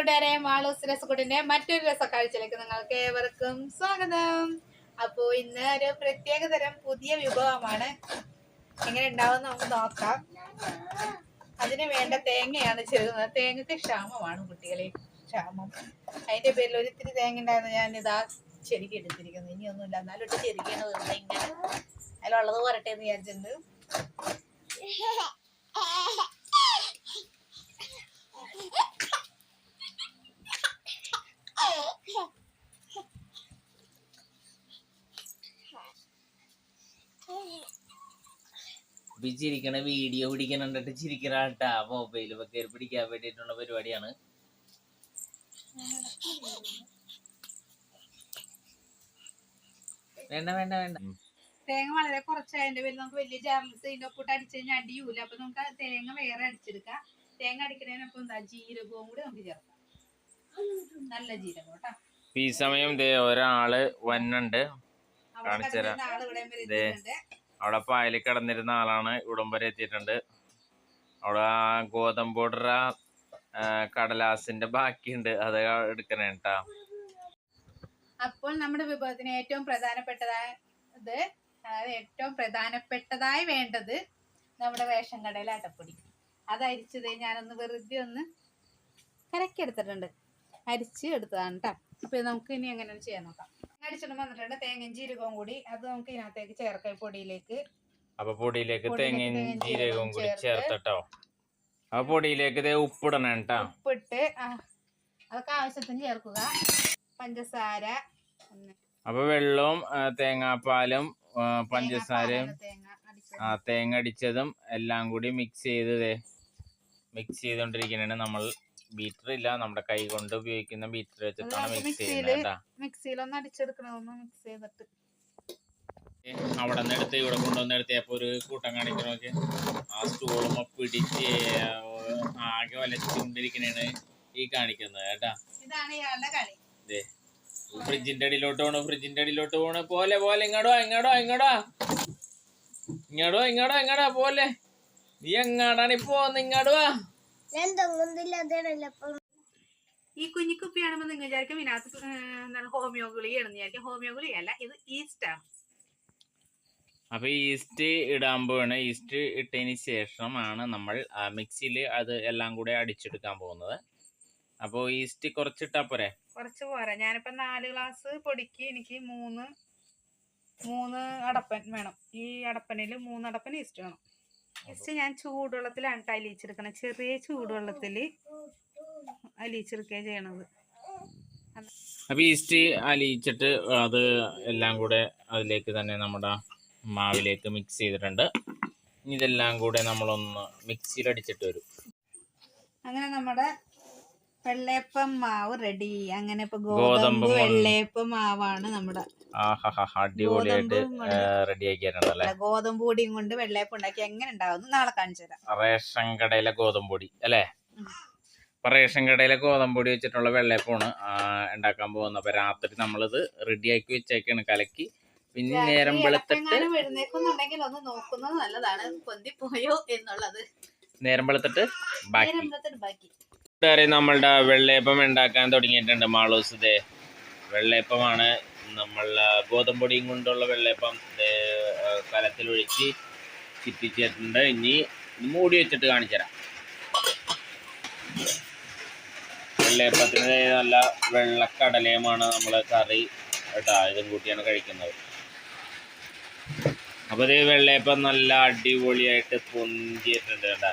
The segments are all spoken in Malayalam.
മാളൂസ് രസക്കൂട്ടിന്റെ മറ്റൊരു രസക്കാഴ്ചയിലേക്ക് നിങ്ങൾക്ക് ഏവർക്കും സ്വാഗതം. അപ്പോൾ ഇന്ന് ഒരു പ്രത്യേക തരം പുതിയ വിഭവമാണ്. എങ്ങനെ ഉണ്ടാവും നമുക്ക് നോക്കാം. അതിന് വേണ്ട തേങ്ങയാണ് ചേരുന്നത്. തേങ്ങക്ക് ക്ഷാമമാണ് കുട്ടികളെ. ക്ഷാമം. അതിന്റെ പേരിൽ ഒരിത്തിരി തേങ്ങ ഉണ്ടായിരുന്നു. ഞാൻ ഇതാ ചെരുക്കി എടുത്തിരിക്കുന്നു. ഇനിയൊന്നുമില്ല എന്നാലും ഇട്ട് ചെരുക്കിയാണ് വെറുതെ ഇങ്ങനെ. അതിലുള്ളത് പറട്ടെ എന്ന് വിചാരിച്ചിട്ടുണ്ട്. ഇപ്പൊ ഈ ചിരിക്കണ വീഡിയോ പിടിക്കാൻ കണ്ടിട്ട് ചിരിക്കണ കേട്ടാ മൊബൈൽ കയറി പിടിക്കാൻ വേണ്ടിട്ടുള്ള പരിപാടിയാണ്. വേണ്ട വേണ്ട വേണ്ട. തേങ്ങ വളരെ കുറച്ചായതിന്റെ പേര് നമുക്ക് വലിയ ജാറിലിട്ട് ഇതിന്റെ ഒപ്പിട്ട് അടിച്ചു കഴിഞ്ഞാൽ അടിയൂല. അപ്പൊ നമുക്ക് ആ തേങ്ങ വേറെ അടിച്ചെടുക്കാം. തേങ്ങ അടിക്കുന്നതിനൊപ്പം എന്താ ജീരകവും കൂടി നമുക്ക് ചേർക്കാം. നല്ല ജീരകം കേട്ടോ. ഈ സമയം ദേ ഒരാൾ വന്നുണ്ട്. കാണിച്ചു തരാം. അവിടെ പായൽ കിടന്നിരുന്ന ആളാണ്. വരെ എത്തിയിട്ടുണ്ട്. അവിടെ ആ ഗോതമ്പോടറ കടലാസിന്റെ ബാക്കിയുണ്ട്. അത് എടുക്കണേ കേട്ടാ അപ്പോൾ നമ്മുടെ വിഭവത്തിന് ഏറ്റവും പ്രധാനപ്പെട്ടതായ ഇത് അതായത് ഏറ്റവും പ്രധാനപ്പെട്ടതായി വേണ്ടത് നമ്മുടെ വേഷം കടയിലെ അടപ്പൊടി. അത് അരിച്ചത് ഞാനൊന്ന് വെറുതെ ഒന്ന് കലക്കി എടുത്തിട്ടുണ്ട് അരിച്ച് എടുത്തതാണ് കേട്ടോ അപ്പൊ നമുക്ക് ഇനി എങ്ങനെയാണ് ചെയ്യാൻ നോക്കാം. അടിച്ചിട്ട് വന്നിട്ടുണ്ട്. തേങ്ങയും ജീരകവും കൂടി. അത് നമുക്ക് ഇതിനകത്തേക്ക് ചേർക്കാം പൊടിയിലേക്ക്. അപ്പൊ പൊടിയിലേക്ക് തേങ്ങയും ജീരകവും കൂടി ചേർത്ത് ചേർത്തട്ടോ? അപ്പൊ പൊടിയിലേക്ക് ഉപ്പിടണം കേട്ടോ. ഉപ്പിട്ട് അതൊക്കെ ആവശ്യത്തിന് ചേർക്കുക. പഞ്ചസാര അപ്പൊ വെള്ളവും തേങ്ങാപ്പാലും പഞ്ചസാരയും ആ തേങ്ങ അടിച്ചതും എല്ലാം കൂടി മിക്സ് ചെയ്ത് ദേ മിക്സ് ചെയ്തോണ്ടിരിക്കണേ നമ്മൾ ബീറ്റർ ഇല്ല നമ്മുടെ കൈ കൊണ്ട് ഉപയോഗിക്കുന്ന ബീറ്റർ വെച്ചിട്ടാണ് മിക്സ് ചെയ്യുന്നത് മിക്സിയിലൊന്ന് അടിച്ചെടുക്കണമെന്ന് മിക്സ് ചെയ്തിട്ട്. അവിടെ നിന്ന് എടുത്ത് ഇവിടെ കൊണ്ടുവന്ന് എടുത്തപ്പോ ഒരു കൂട്ടം കാണിക്കണോ ആ സ്റ്റൂളും പിടിച്ച് ആകെ വലച്ചുകൊണ്ടിരിക്കണേണ് ഈ കാണിക്കുന്നത് കേട്ടാ. ഫ്രിഡ്ജിന്റെ അടിയിലോട്ട് പോണു ഫ്രിഡ്ജിന്റെ അടിയിലോട്ട് പോണു. പോലെ പോലെ ഇങ്ങടോ ഇങ്ങടോ ഇങ്ങടോ. ഇങ്ങടോ ഇങ്ങടോ ഇങ്ങടാ പോലെ. നീ എങ്ങാടാണ് ഇപ്പൊ ഇങ്ങോട്ട് വാ ഈ കുഞ്ഞിക്കുപ്പിയാണെന്ന് നിങ്ങൾ വിചാരിക്കും ഇതിനകത്ത് എന്താണ് ഹോമിയോ ഗുളികയാണെന്ന് വിചാരിക്കും. ഹോമിയോ ഗുളികയല്ല ഇത് ഈസ്റ്റ്. ആണ് അപ്പൊ ഈസ്റ്റ് ഇടാൻ പോവാണ്. ഈസ്റ്റ് ഇട്ടതിന് ശേഷമാണ് നമ്മൾ മിക്സിയിൽ അത് എല്ലാം കൂടെ അടിച്ചെടുക്കാൻ പോകുന്നത്. അപ്പോൾ ഈസ്റ്റ് കുറച്ചിട്ടാ പോരെ? കുറച്ച് പോരാ. ഞാനിപ്പോ നാല് ഗ്ലാസ് പൊടിക്ക് എനിക്ക് മൂന്ന് മൂന്ന് അടപ്പൻ വേണം. ഈ അടപ്പനിൽ മൂന്ന് അടപ്പൻ ഈസ്റ്റ് വേണം. ഈസ്റ്റ് ഞാൻ ചൂടുവെള്ളത്തിലാണ് കേട്ടോ അലിയിച്ചെടുക്കണം ചെറിയ ചൂടുവെള്ളത്തിൽ അലിയിച്ചെടുക്കുകയാണ് ചെയ്യണത്. അപ്പൊ ഈസ്റ്റ് അലിയിച്ചിട്ട് അത് എല്ലാം കൂടെ അതിലേക്ക് തന്നെ നമ്മുടെ മാവിലേക്ക് മിക്സ് ചെയ്തിട്ടുണ്ട്. ഇതെല്ലാം കൂടെ നമ്മളൊന്ന് മിക്സിയിൽ അടിച്ചിട്ട് വരും. അങ്ങനെ നമ്മുടെ വെള്ളയപ്പം മാവ് റെഡി അങ്ങനെ ഇപ്പൊ ഗോതമ്പ് വെള്ളയപ്പം മാവാണ് നമ്മുടെ അടിപൊളിയായിട്ട് ഗോതമ്പും കൊണ്ട് റെഡി ആക്കിയിട്ടുണ്ടല്ലേ ഗോതമ്പ് പൊടിയും കൊണ്ട് വെള്ളയപ്പം ഉണ്ടാക്കി എങ്ങനെ ഉണ്ടാവും നാളെ കാണിച്ചു തരാം. റേഷൻ കടയിലെ ഗോതമ്പൊടി അല്ലേ? ഉം. അപ്പൊ റേഷൻ കടയിലെ ഗോതമ്പൊടി വെച്ചിട്ടുള്ള വെള്ളയപ്പമാണ് ഉണ്ടാക്കാൻ പോകുന്നത്. അപ്പൊ രാത്രി നമ്മളിത് റെഡിയാക്കി വെച്ചേക്കാണ് കലക്കി. പിന്നെ നേരം വെളുത്തിട്ട് ഒന്ന് നോക്കുന്നത് നല്ലതാണ്. പൊന്തിപ്പോയോ എന്നുള്ളത്. നേരം വെളുത്തിട്ട് ബാക്കി. നമ്മളുടെ വെള്ളയപ്പം ഉണ്ടാക്കാൻ തുടങ്ങിയിട്ടുണ്ട് മാളൂസ് ദേ. വെള്ളയപ്പമാണ് നമ്മൾ ഗോതമ്പൊടിയും കൊണ്ടുള്ള വെള്ളയപ്പം കലത്തിലൊഴിച്ച് ചിറ്റിച്ചിട്ടുണ്ട് ഇനി മൂടി വെച്ചിട്ട് കാണിച്ചു തരാം. വെള്ളയപ്പത്തിന് നല്ല വെള്ളക്കടലയുമാണ് നമ്മൾ കറി കേട്ടോ ഇതും കൂട്ടിയാണ് കഴിക്കുന്നത്. അപ്പോൾ ഇത് വെള്ളയപ്പം നല്ല അടിപൊളിയായിട്ട് പൊന്തിയിട്ടുണ്ട് കേട്ടാ.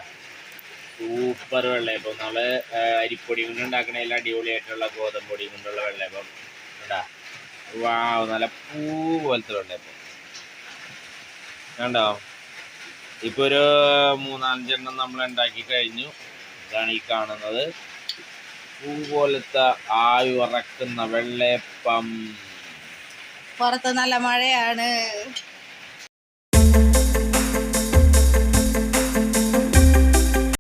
സൂപ്പർ വെള്ളയപ്പം. നമ്മൾ അരിപ്പൊടി കൊണ്ട് ഉണ്ടാക്കണതിൽ അടിപൊളിയായിട്ടുള്ള ഗോതമ്പൊടി കൊണ്ടുള്ള വെള്ളയപ്പം. വാവ് നല്ല പൂ പോലത്തെ കണ്ടോ? ഇപ്പൊ ഒരു മൂന്നാലഞ്ചെണ്ണം നമ്മൾ ഉണ്ടാക്കി കഴിഞ്ഞു. ഇതാണ് ഈ കാണുന്നത്. പൂ പോലത്തെ ആവി ഉറക്കുന്ന വെള്ളയപ്പം. പുറത്ത് നല്ല മഴയാണ്.